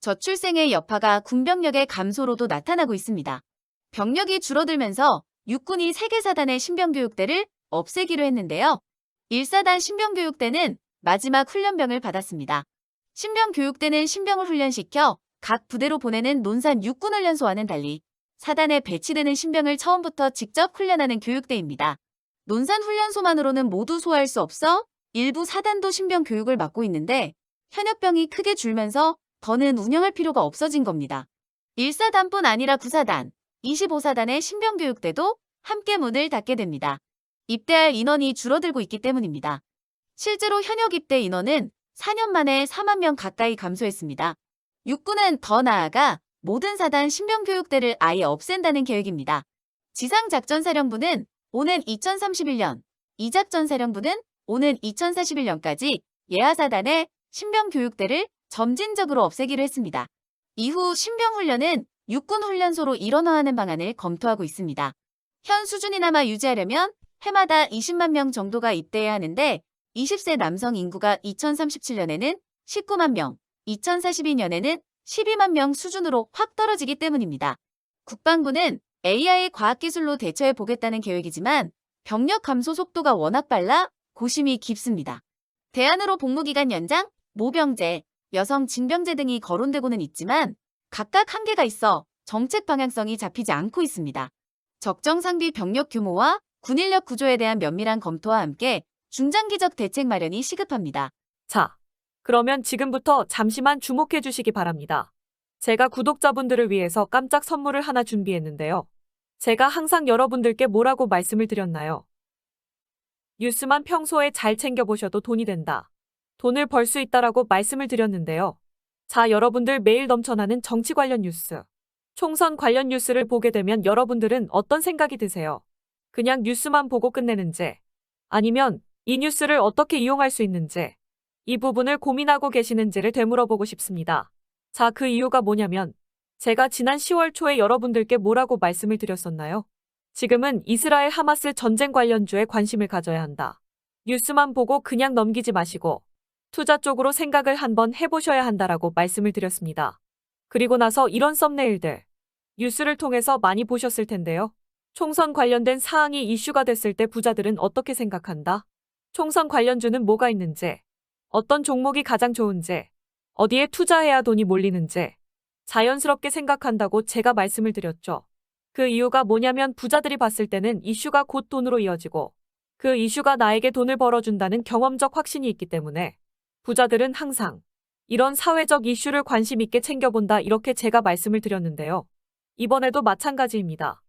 저출생의 여파가 군병력의 감소로도 나타나고 있습니다. 병력이 줄어들면서 육군이 세계사단의 신병교육대를 없애기로 했는데요. 1사단 신병교육대는 마지막 훈련병을 받았습니다. 신병교육대는 신병을 훈련시켜 각 부대로 보내는 논산 육군훈련소와는 달리 사단에 배치되는 신병을 처음부터 직접 훈련하는 교육대입니다. 논산 훈련소만으로는 모두 소화할 수 없어 일부 사단도 신병 교육을 맡고 있는데 현역병이 크게 줄면서 더는 운영할 필요가 없어진 겁니다. 1사단뿐 아니라 9사단, 25사단의 신병교육대도 함께 문을 닫게 됩니다. 입대할 인원이 줄어들고 있기 때문입니다. 실제로 현역 입대 인원은 4년 만에 4만 명 가까이 감소했습니다. 육군은 더 나아가 모든 사단 신병교육대를 아예 없앤다는 계획입니다. 지상작전사령부는 오는 2031년, 이작전사령부는 오는 2041년까지 예하사단의 신병교육대를 점진적으로 없애기로 했습니다. 이후 신병훈련은 육군훈련소로 일원화하는 방안을 검토하고 있습니다. 현 수준이나마 유지하려면 해마다 20만 명 정도가 입대해야 하는데 20세 남성 인구가 2037년에는 19만 명, 2042년에는 12만 명 수준으로 확 떨어지기 때문입니다. 국방부는 AI 과학기술로 대처해 보겠다는 계획이지만 병력 감소 속도가 워낙 빨라 고심이 깊습니다. 대안으로 복무기간 연장, 모병제, 여성 징병제 등이 거론되고는 있지만 각각 한계가 있어 정책 방향성이 잡히지 않고 있습니다. 적정 상비 병력 규모와 군인력 구조에 대한 면밀한 검토와 함께 중장기적 대책 마련이 시급합니다. 자, 그러면 지금부터 잠시만 주목해 주시기 바랍니다. 제가 구독자분들을 위해서 깜짝 선물을 하나 준비했는데요. 제가 항상 여러분들께 뭐라고 말씀을 드렸나요? 뉴스만 평소에 잘 챙겨보셔도 돈이 된다. 돈을 벌 수 있다라고 말씀을 드렸는데요. 자, 여러분들 매일 넘쳐나는 정치 관련 뉴스, 총선 관련 뉴스를 보게 되면 여러분들은 어떤 생각이 드세요? 그냥 뉴스만 보고 끝내는지, 아니면 이 뉴스를 어떻게 이용할 수 있는지, 이 부분을 고민하고 계시는지를 되물어보고 싶습니다. 자, 그 이유가 뭐냐면 제가 지난 10월 초에 여러분들께 뭐라고 말씀을 드렸었나요? 지금은 이스라엘 하마스 전쟁 관련주에 관심을 가져야 한다. 뉴스만 보고 그냥 넘기지 마시고 투자 쪽으로 생각을 한번 해보셔야 한다라고 말씀을 드렸습니다. 그리고 나서 이런 썸네일들 뉴스를 통해서 많이 보셨을 텐데요. 총선 관련된 사항이 이슈가 됐을 때 부자들은 어떻게 생각한다? 총선 관련주는 뭐가 있는지, 어떤 종목이 가장 좋은지, 어디에 투자해야 돈이 몰리는지 자연스럽게 생각한다고 제가 말씀을 드렸죠. 그 이유가 뭐냐면 부자들이 봤을 때는 이슈가 곧 돈으로 이어지고 그 이슈가 나에게 돈을 벌어준다는 경험적 확신이 있기 때문에 부자들은 항상 이런 사회적 이슈를 관심 있게 챙겨본다 이렇게 제가 말씀을 드렸는데요. 이번에도 마찬가지입니다.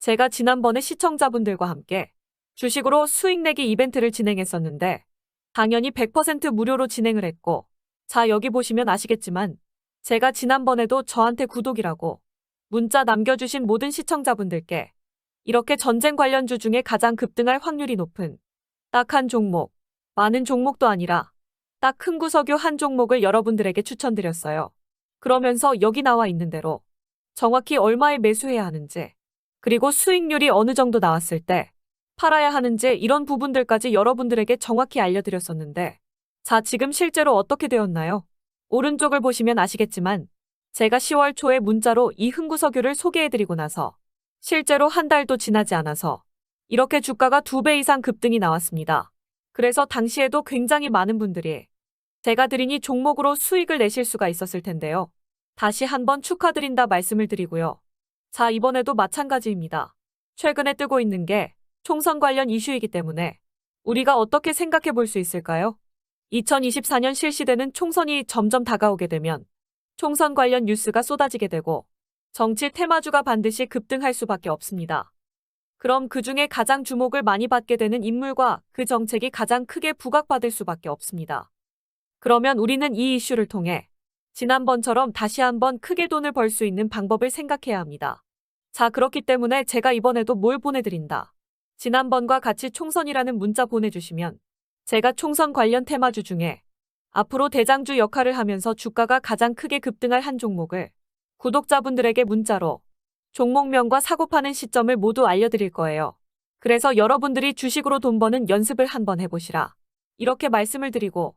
제가 지난번에 시청자분들과 함께 주식으로 수익 내기 이벤트를 진행했었는데 당연히 100% 무료로 진행을 했고 자, 여기 보시면 아시겠지만 제가 지난번에도 저한테 구독이라고 문자 남겨주신 모든 시청자분들께 이렇게 전쟁 관련주 중에 가장 급등할 확률이 높은 딱한 종목, 많은 종목도 아니라 딱큰 구석유 한 종목을 여러분들에게 추천드렸어요. 그러면서 여기 나와 있는 대로 정확히 얼마에 매수해야 하는지 그리고 수익률이 어느 정도 나왔을 때 팔아야 하는지 이런 부분들까지 여러분들에게 정확히 알려드렸었는데 자, 지금 실제로 어떻게 되었나요? 오른쪽을 보시면 아시겠지만 제가 10월 초에 문자로 이 흥구석유를 소개해드리고 나서 실제로 한 달도 지나지 않아서 이렇게 주가가 두 배 이상 급등이 나왔습니다. 그래서 당시에도 굉장히 많은 분들이 제가 드리니 종목으로 수익을 내실 수가 있었을 텐데요. 다시 한번 축하드린다 말씀을 드리고요. 자, 이번에도 마찬가지입니다. 최근에 뜨고 있는 게 총선 관련 이슈이기 때문에 우리가 어떻게 생각해 볼 수 있을까요? 2024년 실시되는 총선이 점점 다가오게 되면 총선 관련 뉴스가 쏟아지게 되고 정치 테마주가 반드시 급등할 수밖에 없습니다. 그럼 그 중에 가장 주목을 많이 받게 되는 인물과 그 정책이 가장 크게 부각받을 수밖에 없습니다. 그러면 우리는 이 이슈를 통해 지난번처럼 다시 한번 크게 돈을 벌 수 있는 방법을 생각해야 합니다. 자, 그렇기 때문에 제가 이번에도 뭘 보내드린다. 지난번과 같이 총선이라는 문자 보내주시면 제가 총선 관련 테마주 중에 앞으로 대장주 역할을 하면서 주가가 가장 크게 급등할 한 종목을 구독자분들에게 문자로 종목명과 사고 파는 시점을 모두 알려드릴 거예요. 그래서 여러분들이 주식으로 돈 버는 연습을 한번 해보시라. 이렇게 말씀을 드리고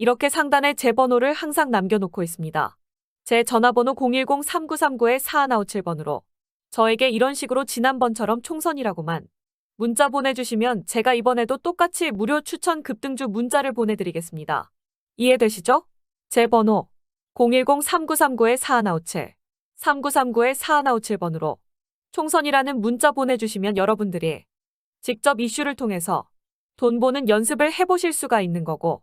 이렇게 상단에 제 번호를 항상 남겨놓고 있습니다. 제 전화번호 010-3939-4157번으로 저에게 이런 식으로 지난번처럼 총선이라고만 문자 보내주시면 제가 이번에도 똑같이 무료 추천 급등주 문자를 보내드리겠습니다. 이해되시죠? 제 번호 010-3939-4157 3939-4157번으로 총선이라는 문자 보내주시면 여러분들이 직접 이슈를 통해서 돈 버는 연습을 해보실 수가 있는 거고